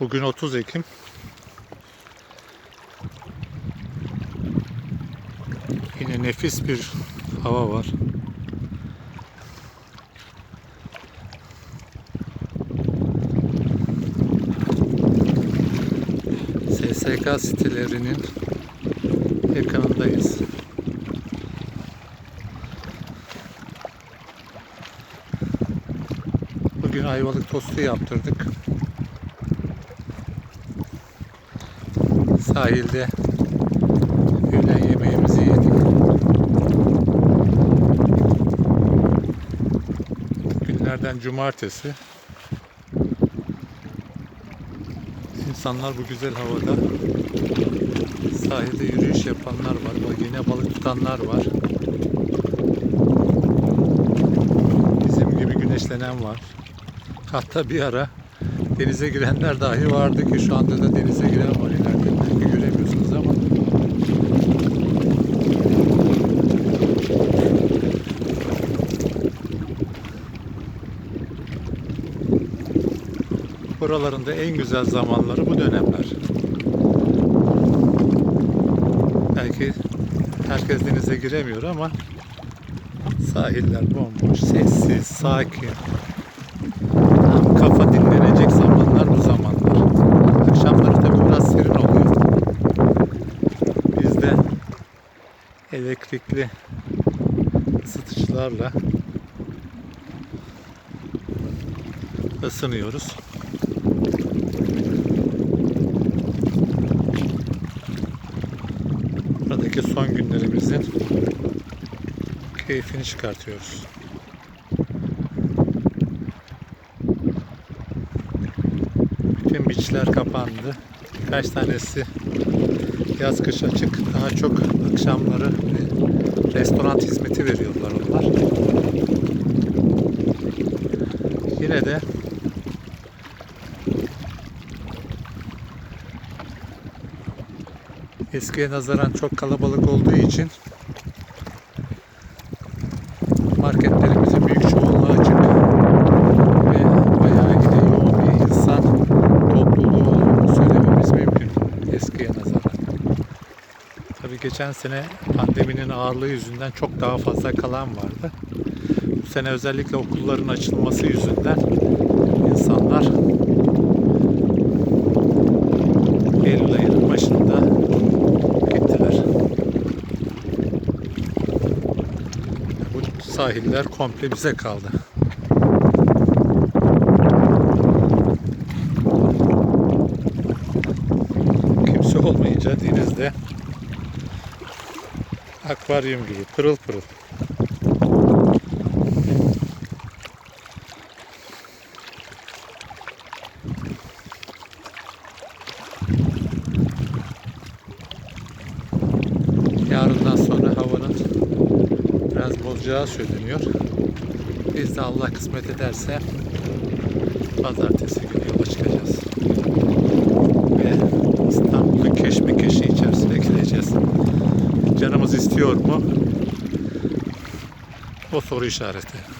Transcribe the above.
Bugün 30 Ekim. Yine nefis bir hava var. SSK sitelerinin yakınındayız. Bugün ayvalık tostu yaptırdık. Sahilde öğlen yemeğimizi yedik. Günlerden cumartesi. İnsanlar bu güzel havada sahilde yürüyüş yapanlar var. Yine balık tutanlar var. Bizim gibi güneşlenen var. Hatta bir ara denize girenler dahi vardı ki şu anda da denize giren var ileride. Belki göremiyorsunuz ama. Buralarında en güzel zamanları bu dönemler. Belki herkes denize giremiyor ama sahiller bomboş, sessiz, sakin. Tam kafa dinlenecek zamanlar bu zamanlar. Akşamları tabii biraz serin oluyor. Biz de elektrikli ısıtıcılarla ısınıyoruz. Buradaki son günlerimizin keyfini çıkartıyoruz. Bütün beachler kapandı. Birkaç tanesi yaz kış açık. Daha çok akşamları restoran hizmeti veriyorlar onlar. Yine de eskiye nazaran çok kalabalık olduğu için marketlerimizin büyük çoğunluğu açık ve bayağı yine yoğun bir insan topluluğu olduğunu söylememiz mümkün eskiye nazaran. Tabii geçen sene pandeminin ağırlığı yüzünden çok daha fazla kalan vardı. Bu sene özellikle okulların açılması yüzünden insanlar sahiller komple bize kaldı. Kimse olmayınca denizde akvaryum gibi pırıl pırıl. Bozacağı söyleniyor. Biz de Allah kısmet ederse pazartesi günü yola çıkacağız. Ve İstanbul'un keşmekeşi içerisine gireceğiz. Canımız istiyor mu? O soru işareti.